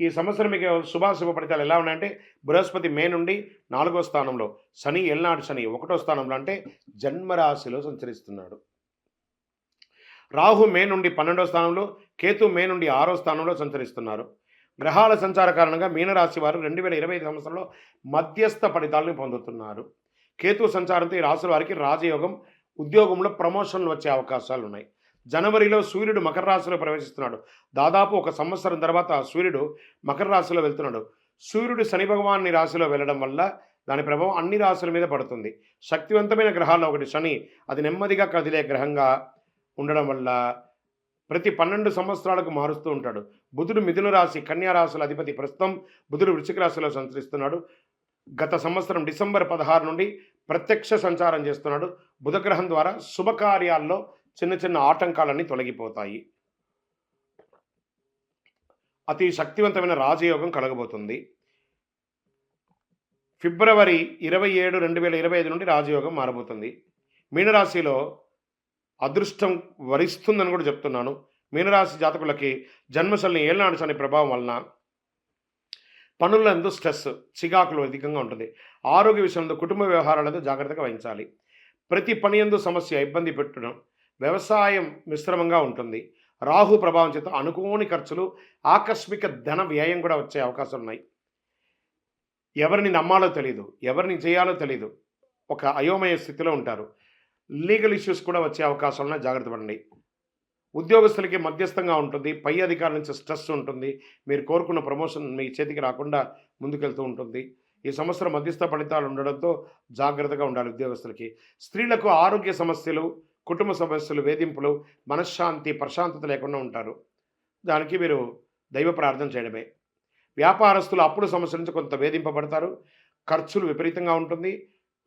ఈ సంవత్సరం మీకు శుభాశుభ ఫలితాలు ఎలా ఉన్నాయంటే బృహస్పతి మే నుండి నాలుగో స్థానంలో శని ఎల్నాడు శని ఒకటో స్థానంలో అంటే జన్మరాశిలో సంచరిస్తున్నాడు. రాహు మే నుండి పన్నెండో స్థానంలో కేతు మే నుండి ఆరో స్థానంలో సంచరిస్తున్నారు. గ్రహాల సంచార కారణంగా మీనరాశి వారు రెండు వేల ఇరవై ఐదు సంవత్సరంలో మధ్యస్థ ఫలితాలను పొందుతున్నారు. కేతు సంచారంతో ఈ రాశి వారికి రాజయోగం ఉద్యోగంలో ప్రమోషన్లు వచ్చే అవకాశాలు ఉన్నాయి జనవరిలో సూర్యుడు మకర రాశిలో ప్రవేశిస్తున్నాడు. దాదాపు ఒక సంవత్సరం తర్వాత సూర్యుడు మకర రాశిలో వెళ్తున్నాడు. సూర్యుడు శని భగవాన్ని రాశిలో వెళ్ళడం వల్ల దాని ప్రభావం అన్ని రాశుల మీద పడుతుంది. శక్తివంతమైన గ్రహాల్లో ఒకటి శని. అది నెమ్మదిగా కదిలే గ్రహంగా ఉండడం వల్ల ప్రతి పన్నెండు సంవత్సరాలకు మారుస్తూ ఉంటాడు. బుధుడు మిథున రాశి కన్యా రాశుల అధిపతి ప్రస్తుతం బుధుడు వృశ్చిక రాశిలో సంచరిస్తున్నాడు. గత సంవత్సరం డిసెంబర్ పదహారు నుండి ప్రత్యక్ష సంచారం చేస్తున్నాడు. బుధగ్రహం ద్వారా శుభకార్యాల్లో చిన్న చిన్న ఆటంకాలన్నీ తొలగిపోతాయి. అతి శక్తివంతమైన రాజయోగం కలగబోతుంది. ఫిబ్రవరి ఇరవై ఏడు రెండు వేల ఇరవై ఐదు నుండి రాజయోగం మారబోతుంది. మీనరాశిలో అదృష్టం వరిస్తుందని కూడా చెప్తున్నాను. మీనరాశి జాతకులకి జన్మశల్ని ఏళ్ళనాడు అనే ప్రభావం వలన పనులందు స్ట్రెస్ చికాకులు అధికంగా ఉంటుంది. ఆరోగ్య విషయంలో కుటుంబ వ్యవహారాలతో జాగ్రత్తగా వహించాలి. ప్రతి పని ఎందు సమస్య ఇబ్బంది పెట్టడం వ్యవసాయం మిశ్రమంగా ఉంటుంది. రాహు ప్రభావం చేత అనుకోని ఖర్చులు ఆకస్మిక ధన వ్యయం కూడా వచ్చే అవకాశాలు ఉన్నాయి. ఎవరిని నమ్మాలో తెలియదు ఎవరిని చేయాలో తెలియదు ఒక అయోమయ స్థితిలో ఉంటారు. లీగల్ ఇష్యూస్ కూడా వచ్చే అవకాశాలు ఉన్నాయి. జాగ్రత్త పడండి. ఉద్యోగస్తులకి మధ్యస్థంగా ఉంటుంది. పై అధికారుల నుంచి స్ట్రెస్ ఉంటుంది. మీరు కోరుకున్న ప్రమోషన్ మీ చేతికి రాకుండా ముందుకెళ్తూ ఉంటుంది. ఈ సంవత్సరం మధ్యస్థ ఫలితాలు ఉండడంతో జాగ్రత్తగా ఉండాలి ఉద్యోగస్తులకి. స్త్రీలకు ఆరోగ్య సమస్యలు కుటుంబ సమస్యలు వేధింపులు మనశ్శాంతి ప్రశాంతత లేకుండా ఉంటారు. దానికి మీరు దైవ ప్రార్థన చేయడమే. వ్యాపారస్తులు అప్పుడు సమస్య నుంచి కొంత వేధింపబడతారు. ఖర్చులు విపరీతంగా ఉంటుంది.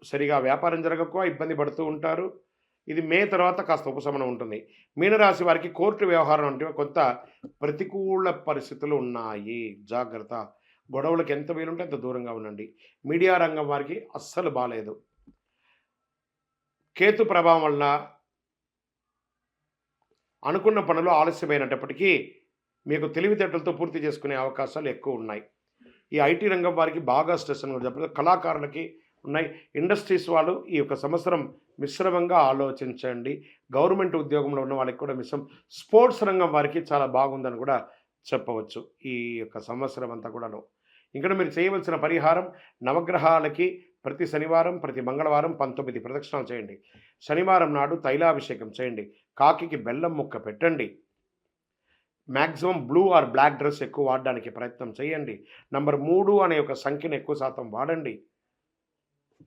సరిగా వ్యాపారం జరగక ఇబ్బంది పడుతూ ఉంటారు. ఇది మే తర్వాత కాస్త ఉపశమనం ఉంటుంది. మీనరాశి వారికి కోర్టు వ్యవహారం అంటే కొంత ప్రతికూల పరిస్థితులు ఉన్నాయి. జాగ్రత్త. గొడవలకు ఎంత వీలుంటే అంత దూరంగా ఉండండి. మీడియా రంగం వారికి అస్సలు బాగాలేదు కేతు ప్రభావం వలన అనుకున్న పనులు ఆలస్యమైనప్పటికీ మీకు తెలివితేటలతో పూర్తి చేసుకునే అవకాశాలు ఎక్కువ ఉన్నాయి. ఈ ఐటీ రంగం వారికి బాగా స్ట్రెస్ అని కూడా కళాకారులకి ఉన్నాయి. ఇండస్ట్రీస్ వాళ్ళు ఈ యొక్క సంవత్సరం మిశ్రమంగా ఆలోచించండి. గవర్నమెంట్ ఉద్యోగంలో ఉన్న వాళ్ళకి కూడా మిశ్రమం. స్పోర్ట్స్ రంగం వారికి చాలా బాగుందని కూడా చెప్పవచ్చు ఈ యొక్క సంవత్సరం అంతా కూడాను. ఇక్కడ మీరు చేయవలసిన పరిహారం నవగ్రహాలకి ప్రతి శనివారం ప్రతి మంగళవారం పంతొమ్మిది ప్రదక్షిణాలు చేయండి. శనివారం నాడు తైలాభిషేకం చేయండి. కాకికి బెల్లం ముక్క పెట్టండి. Maximum blue or black dress ఎక్కువ వాడడానికి ప్రయత్నం చేయండి. నంబర్ మూడు అనే ఒక సంఖ్యను ఎక్కువ శాతం వాడండి.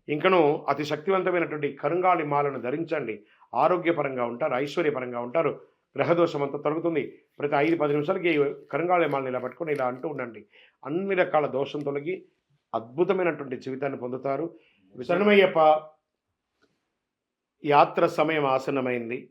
ఇంకను అతి శక్తివంతమైనటువంటి కరుంగాళి మాలను ధరించండి. ఆరోగ్యపరంగా ఉంటారు ఐశ్వర్యపరంగా ఉంటారు గ్రహదోషం అంతా తొలగుతుంది. ప్రతి ఐదు పది నిమిషాలకి కరుంగాళి మాలను ఇలా పట్టుకొని ఇలా అంటూ ఉండండి. అన్ని రకాల దోషం తొలగి అద్భుతమైనటువంటి జీవితాన్ని పొందుతారు. శరణమయ్యప్ప యాత్ర సమయం ఆసన్నమైంది.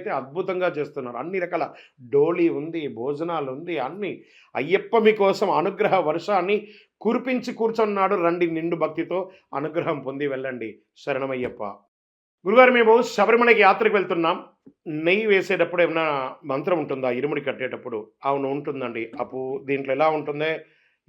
అయితే అద్భుతంగా చేస్తున్నారు. అన్ని రకాల డోలీ ఉంది భోజనాలు ఉంది అన్ని. అయ్యప్ప మీకోసం అనుగ్రహ వర్షాన్ని కురిపించి కూర్చున్నాడు. రండి నిండు భక్తితో అనుగ్రహం పొంది వెళ్ళండి. శరణమయ్యప్ప. గురుగారు మేము శబరిమలకి యాత్రకు వెళ్తున్నాం. నెయ్యి వేసేటప్పుడు ఏమైనా మంత్రం ఉంటుందా? ఇరుముడి కట్టేటప్పుడు. అవును ఉంటుందండి. అప్పు దీంట్లో ఎలా ఉంటుంది?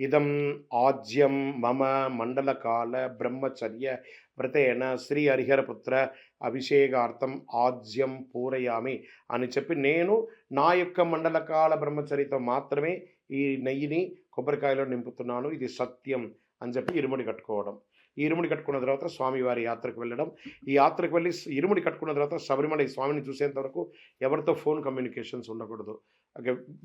ఇదం ఆజ్యం మమ మండలకాల బ్రహ్మచర్య వ్రతేన శ్రీ హరిహరపుత్ర అభిషేకార్థం ఆజ్యం పూరయామి అని చెప్పి నేను నా యొక్క మండలకాల బ్రహ్మచరితో మాత్రమే ఈ నెయ్యిని కొబ్బరికాయలో నింపుతున్నాను. ఇది సత్యం అని చెప్పి ఇరుముడి కట్టుకోవడం. ఈ ఇరుముడి కట్టుకున్న తర్వాత స్వామివారి యాత్రకు వెళ్ళడం. ఈ యాత్రకు వెళ్ళి ఇరుముడి కట్టుకున్న తర్వాత శబరిమల స్వామిని చూసేంత వరకు ఎవరితో ఫోన్ కమ్యూనికేషన్స్ ఉండకూడదు.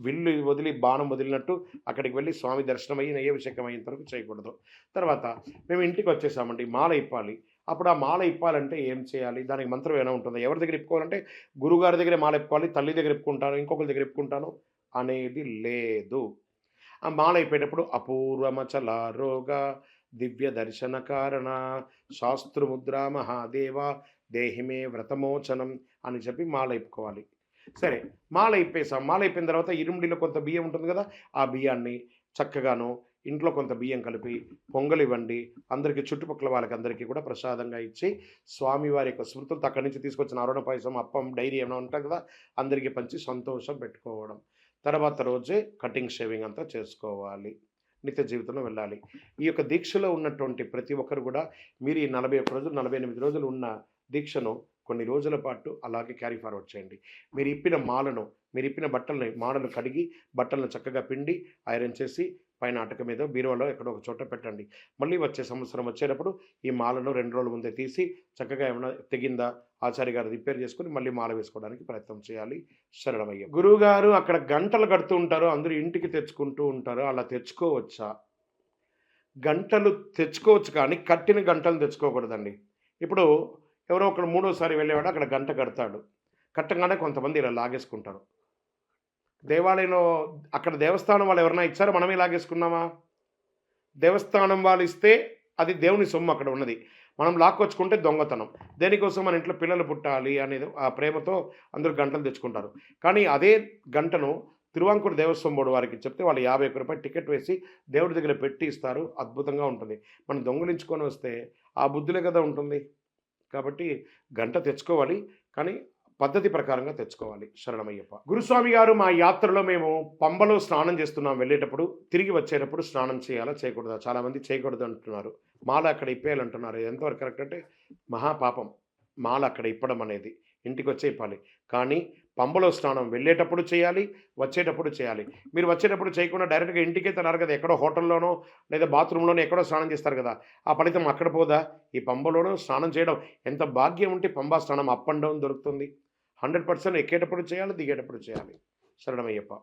విల్లు వదిలి బాణం వదిలినట్టు అక్కడికి వెళ్ళి స్వామి దర్శనం అయ్యి నయ్యాభిషేకం అయ్యేంత వరకు చేయకూడదు. తర్వాత మేము ఇంటికి వచ్చేసామండి. మాల ఇప్పాలి అప్పుడు ఆ మాల ఇప్పాలంటే ఏం చేయాలి? దానికి మంత్రం ఏమైనా ఉంటుందా? ఎవరి దగ్గర ఇప్పుకోవాలంటే గురుగారి దగ్గరే మాల ఇప్పుకోవాలి తల్లి దగ్గర ఇప్పుకుంటాను ఇంకొకరి దగ్గర ఇప్పుకుంటాను అనేది లేదు. ఆ మాల అయిపోయేటప్పుడు అపూర్వమచల రోగ దివ్య దర్శన కారణ శాస్త్రముద్ర మహాదేవ దేహిమే వ్రతమోచనం అని చెప్పి మాల ఇప్పుకోవాలి. సరే మాల ఇప్పేసాం. మాల అయిపోయిన తర్వాత ఇరుముడిలో కొంత బియ్యం ఉంటుంది కదా ఆ బియ్యాన్ని చక్కగాను ఇంట్లో కొంత బియ్యం కలిపి పొంగల్ ఇవ్వండి అందరికీ చుట్టుపక్కల వాళ్ళకి అందరికీ కూడా ప్రసాదంగా ఇచ్చి స్వామివారి యొక్క స్మృతులతో అక్కడి నుంచి తీసుకొచ్చిన అరుణ పాయసం అప్పం డైరీ ఏమైనా ఉంటాయి కదా అందరికీ పంచి సంతోషం పెట్టుకోవడం. తర్వాత రోజే కటింగ్ షేవింగ్ అంతా చేసుకోవాలి. నిత్య జీవితంలో వెళ్ళాలి. ఈ యొక్క దీక్షలో ఉన్నటువంటి ప్రతి ఒక్కరు కూడా మీరు ఈ నలభై ఒక్క రోజులు నలభై ఎనిమిది రోజులు ఉన్న దీక్షను కొన్ని రోజుల పాటు అలాగే క్యారీ ఫార్వర్డ్ చేయండి. మీరు ఇప్పిన మాలను మీరు ఇప్పిన బట్టలని మాలను కడిగి బట్టలను చక్కగా పిండి ఐరన్ చేసి పైన అటక మీద బీరువాలో ఎక్కడో ఒక చోట పెట్టండి. మళ్ళీ వచ్చే సంవత్సరం వచ్చేటప్పుడు ఈ మాలను రెండు రోజుల ముందే తీసి చక్కగా ఏమైనా తెగిందా ఆచార్య గారు రిపేర్ చేసుకుని మళ్ళీ మాల వేసుకోవడానికి ప్రయత్నం చేయాలి. శరణమయ్య. గురువు గారు అక్కడ గంటలు కడుతూ ఉంటారు. అందరూ ఇంటికి తెచ్చుకుంటూ ఉంటారు. అలా తెచ్చుకోవచ్చా? గంటలు తెచ్చుకోవచ్చు కానీ కట్టిన గంటలు తెచ్చుకోకూడదండి. ఇప్పుడు ఎవరో ఒకడు మూడోసారి వెళ్ళేవాడు అక్కడ గంట కడతాడు. కట్టంగానే కొంతమంది ఇలా లాగేసుకుంటారు. దేవాలయంలో అక్కడ దేవస్థానం వాళ్ళు ఎవరైనా ఇచ్చారో? మనమే లాగేసుకున్నామా దేవస్థానం వాళ్ళు ఇస్తే అది దేవుని సొమ్ము అక్కడ ఉన్నది. మనం లాక్కొచ్చుకుంటే దొంగతనం. దేనికోసం మన ఇంట్లో పిల్లలు పుట్టాలి అనేది ఆ ప్రేమతో అందరూ గంటలు తెచ్చుకుంటారు. కానీ అదే గంటను తిరువాంకూరు దేవస్వం బోర్డు వారికి చెప్తే వాళ్ళు యాభై ఒక్క రూపాయలు టికెట్ వేసి దేవుడి దగ్గర పెట్టి ఇస్తారు. అద్భుతంగా ఉంటుంది. మనం దొంగలించుకొని వస్తే ఆ బుద్ధులే కదా ఉంటుంది. కాబట్టి గంట తెచ్చుకోవాలి. కానీ పద్ధతి ప్రకారంగా తెచ్చుకోవాలి. శరణమయ్యప్ప. గురుస్వామి గారు మా యాత్రలో మేము పంబలో స్నానం చేస్తున్నాం. వెళ్ళేటప్పుడు తిరిగి వచ్చేటప్పుడు స్నానం చేయాలా చేయకూడదా? చాలామంది చేయకూడదు అంటున్నారు. మాల అక్కడ ఇప్పేయాలంటున్నారు. ఇది ఎంతవరకు కరెక్ట్ అంటే మహాపాపం. మాల అక్కడ ఇప్పడం అనేది. ఇంటికి వచ్చే ఇప్పాలి కానీ పంబలో స్నానం వెళ్ళేటప్పుడు చేయాలి వచ్చేటప్పుడు చేయాలి. మీరు వచ్చేటప్పుడు చేయకుండా డైరెక్ట్గా ఇంటికే తినారు కదా. ఎక్కడో హోటల్లోనో లేదా బాత్రూంలోనో ఎక్కడో స్నానం చేస్తారు కదా. ఆ ఫలితం అక్కడ పోదా? ఈ పంబలోనూ స్నానం చేయడం. ఎంత భాగ్యం ఉంటే పంబా స్నానం అప్ అండ్ డౌన్ దొరుకుతుంది. హండ్రెడ్ పర్సెంట్ ఎక్కేటప్పుడు చేయాలి దిగేటప్పుడు చేయాలి. శరణమయ్యప్ప.